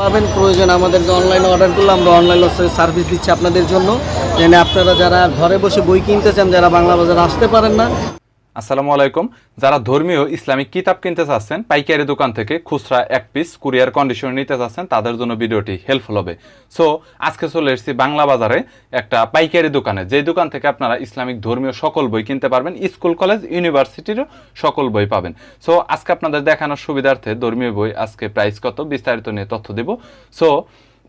পাবেন, প্রয়োজন আমাদের যে অনলাইনে অর্ডার করলে আমরা অনলাইন সার্ভিস দিচ্ছি আপনাদের জন্য। যেন আপনারা যারা ঘরে বসে বই কিনতে চান, যারা বাংলা বাজারে আসতে পারেন না আসসালামু আলাইকুম। যারা ধর্মীয় ইসলামিক কিতাব কিনতে চাচ্ছেন, পাইকারি দোকান থেকে খুচরা এক পিস কুরিয়ার কন্ডিশনে নিতে চাচ্ছেন, তাদের জন্য ভিডিওটি হেল্পফুল হবে। সো আজকে চলে এসেছি বাংলা বাজারে একটা পাইকারি দোকানে যে দোকান থেকে আপনারা ইসলামিক ধর্মীয় সকল বই কিনতে পারবেন, স্কুল, কলেজ ইউনিভার্সিটিরও সকল বই পাবেন। সো আজকে আপনাদের দেখানোর সুবিধার্থে ধর্মীয় বই আজকে প্রাইস কত বিস্তারিত নিয়ে তথ্য দিব। সো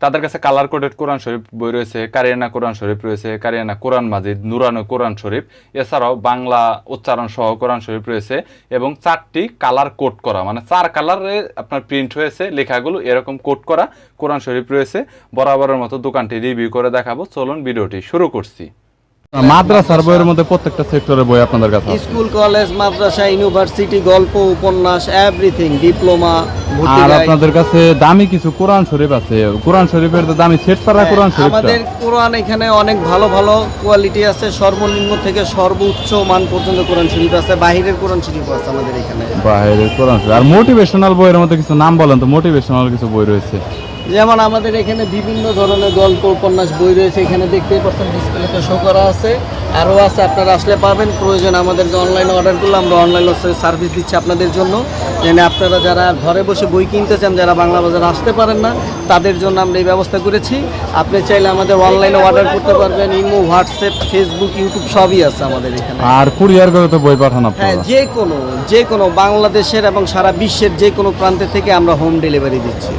তাদের কাছে কালার কোডেড কোরআন শরীফ বই রয়েছে কারিয়ানা কোরআন শরীফ রয়েছে কারিয়ানা কোরআন মাজিদ নুরানো কোরআন শরীফ এছাড়াও বাংলা উচ্চারণ সহ কোরআন শরীফ রয়েছে এবং চারটি কালার কোড করা মানে চার কালারে আপনার প্রিন্ট হয়েছে, লেখাগুলো এরকম কোড করা কোরআন শরীফ রয়েছে। বরাবরের মতো দোকানটি রিভিউ করে দেখাবো। চলুন ভিডিওটি শুরু করছি। মাদ্রাসার বইয়ের মধ্যে প্রত্যেকটা সেক্টরের বই আপনাদের কাছে স্কুল কলেজ মাদ্রাসা ইউনিভার্সিটি গল্প উপন্যাস এভরিথিং ডিপ্লোমা আর আপনাদের কাছে দামি কিছু কোরআন শরীফ আছে। কোরআন শরীফের তো দামি সেট পারা কোরআন শরীফটা। আমাদের কোরআন এখানে অনেক ভালো ভালো কোয়ালিটি আছে। সর্বনিম্ন থেকে সর্বোচ্চ মান পর্যন্ত কোরআন শরীফ আছে। বাহিরের কোরআন শরীফ আছে আমাদের এখানে। বাইরের কোরআন শরীফ। আর মোটিভেশনাল বইয়ের মধ্যে কিছু নাম বলেন তো মোটিভেশনাল কিছু বই রয়েছে। যেমন আমাদের এখানে বিভিন্ন ধরনের গল্প উপন্যাস বই রয়েছে এখানে দেখতেই পাচ্ছেন ডিসপ্লেতে শো করা আছে। আরও আছে আপনারা আসলে পাবেন। প্রয়োজন আমাদের যে অনলাইনে অর্ডার করলে আমরা অনলাইন সার্ভিস দিচ্ছি আপনাদের জন্য। যেন আপনারা যারা ঘরে বসে বই কিনতে চান যারা বাংলা বাজারে আসতে পারেন না তাদের জন্য আমরা এই ব্যবস্থা করেছি। আপনি চাইলে আমাদের অনলাইনে অর্ডার করতে পারবেন। ইমো হোয়াটসঅ্যাপ ফেসবুক ইউটিউব সবই আছে আমাদের এখানে। আর কুরিয়ার করে তো বই পাঠান হ্যাঁ যে কোনো যে কোনো বাংলাদেশের এবং সারা বিশ্বের যে কোনো প্রান্তে থেকে আমরা হোম ডেলিভারি দিচ্ছি।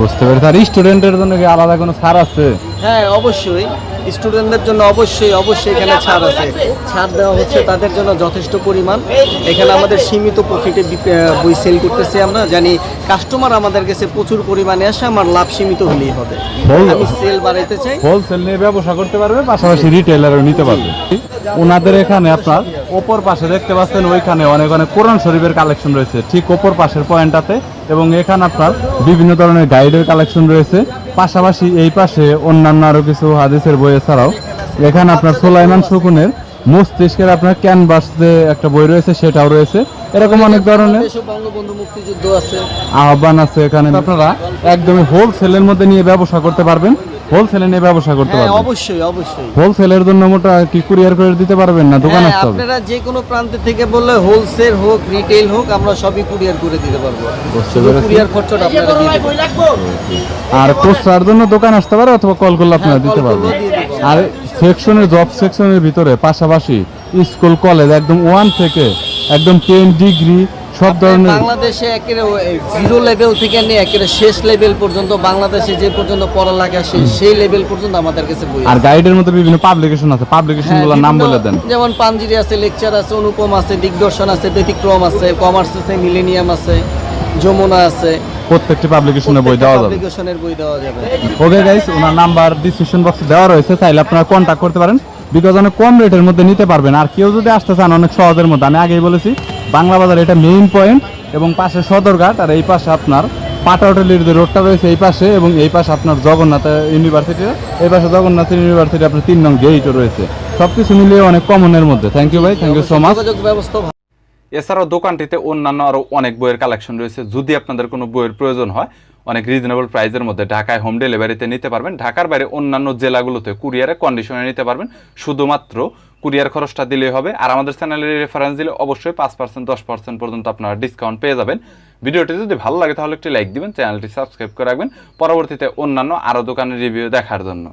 বুঝতে পেরেছি। আর স্টুডেন্টের জন্য কি আলাদা কোনো ছাড় আছে? হ্যাঁ অবশ্যই। স্টুডেন্টদের জন্য অবশ্যই অবশ্যই এখানে ছাড় আছে। ছাড় দেওয়া হচ্ছে তাদের জন্য যথেষ্ট পরিমাণ। এখানে আমাদের সীমিত প্রফিটে বই সেল করতেছি আমরা। জানি কাস্টমার আমাদের কাছে প্রচুর পরিমাণে আসে আমার লাভ সীমিত হলেই হবে। আমি সেল বাড়াইতে চাই। হোলসেল নিয়ে ব্যবসা করতে পারবে পাশাপাশি রিটেলারও নিতে পারবে। ওনাদের এখানে আপনার ওপর পাশে দেখতে পাচ্ছেন ওইখানে অনেক অনেক কোরআন শরীফের কালেকশন রয়েছে। ঠিক ওপর পাশের পয়েন্টটাতে এবং এখানে আপনার বিভিন্ন ধরনের গাইডের কালেকশন রয়েছে। পাশাপাশি এই পাশে অন্যান্য আরও কিছু হাদিসের বই এছাড়াও। এখানে আপনার সোলাইমান শকুনের মস্তিষ্কের আপনার ক্যানভাস যে একটা বই রয়েছে সেটাও রয়েছে। এরকম অনেক ধরনের আহ্বান আছে এখানে। আপনারা একদমই হোলসেলের মধ্যে নিয়ে ব্যবসা করতে পারবেন। হোলসেলে নিয়ে ব্যবসা করতে হ্যাঁ পারবেন অবশ্যই অবশ্যই। হোলসেলের জন্য মোটা কি কুরিয়ার করে দিতে পারবেন না? দোকান হ্যাঁ, আসতে হবে। আপনারা যে কোনো প্রান্ত থেকে বললে হোলসেল হোক রিটেল হোক আমরা সবই কুরিয়ার করে দিতে পারব। বুঝতে শুধু পেরেছি। কুরিয়ার খরচটা আপনারা দিয়ে দেবেন। আর কোর্সার জন্য দোকান আসতে পারে অথবা কল করলে আপনারা হ্যাঁ, দিতে call পারবেন। আর সেকশনের জব সেকশনের ভিতরে পাশাপাশি স্কুল কলেজ একদম ওয়ান থেকে একদম টেন ডিগ্রি সব ধরনের বাংলাদেশে একেবারে জিরো লেভেল থেকে নিয়ে একেবারে শেষ লেভেল পর্যন্ত বাংলাদেশে যে পর্যন্ত পড়ালেখা শেষ সেই লেভেল পর্যন্ত আমাদের কাছে বই আর গাইডের মধ্যে বিভিন্ন পাবলিকেশন আছে। পাবলিকেশন হ্যাঁ, নাম বলে দেন। যেমন পাঞ্জিরি আছে লেকচার আছে অনুপম আছে দিগদর্শন আছে ব্যতিক্রম আছে কমার্স আছে মিলেনিয়াম আছে যমুনা আছে। প্রত্যেকটি পাবলিকেশনের বই দেওয়া যাবে। পাবলিকেশনের বই দেওয়া যাবে। ওকে গাইস ওনার নাম্বার ডিসক্রিপশন বক্সে দেওয়া রয়েছে। চাইলে আপনারা কন্ট্যাক্ট করতে পারেন। বিকজ অনেক কম রেটের মধ্যে নিতে পারবেন। আর কেউ যদি আসতে চান অনেক সহজের মধ্যে। আমি আগেই বলেছি বাংলা বাজার এটা মেইন পয়েন্ট এবং পাশে সদরঘাট আর এই পাশে আপনার পাটাউটেলির যে রোডটা রয়েছে এই পাশে এবং এই পাশে আপনার জগন্নাথ ইউনিভার্সিটি এই পাশে জগন্নাথ ইউনিভার্সিটি আপনার তিন নং গেইটও রয়েছে। সব কিছু মিলিয়ে অনেক কমনের মধ্যে। থ্যাংক ইউ ভাই থ্যাংক ইউ সো মাচ ব্যবস্থা এছাড়াও দোকানটিতে অন্যান্য আরও অনেক বইয়ের কালেকশন রয়েছে। যদি আপনাদের কোনো বইয়ের প্রয়োজন হয় অনেক রিজনেবল প্রাইসের মধ্যে ঢাকায় হোম ডেলিভারিতে নিতে পারবেন। ঢাকার বাইরে অন্যান্য জেলাগুলোতে কুরিয়ারে কন্ডিশনে নিতে পারবেন। শুধুমাত্র কুরিয়ার খরচটা দিলেই হবে। আর আমাদের চ্যানেলের রেফারেন্স দিলে অবশ্যই পাঁচ পার্সেন্ট দশ পার্সেন্ট পর্যন্ত আপনারা ডিসকাউন্ট পেয়ে যাবেন। ভিডিওটি যদি ভালো লাগে তাহলে একটি লাইক দিবেন, চ্যানেলটি সাবস্ক্রাইব করে রাখবেন। পরবর্তীতে অন্যান্য আরও দোকানের রিভিউ দেখার জন্য।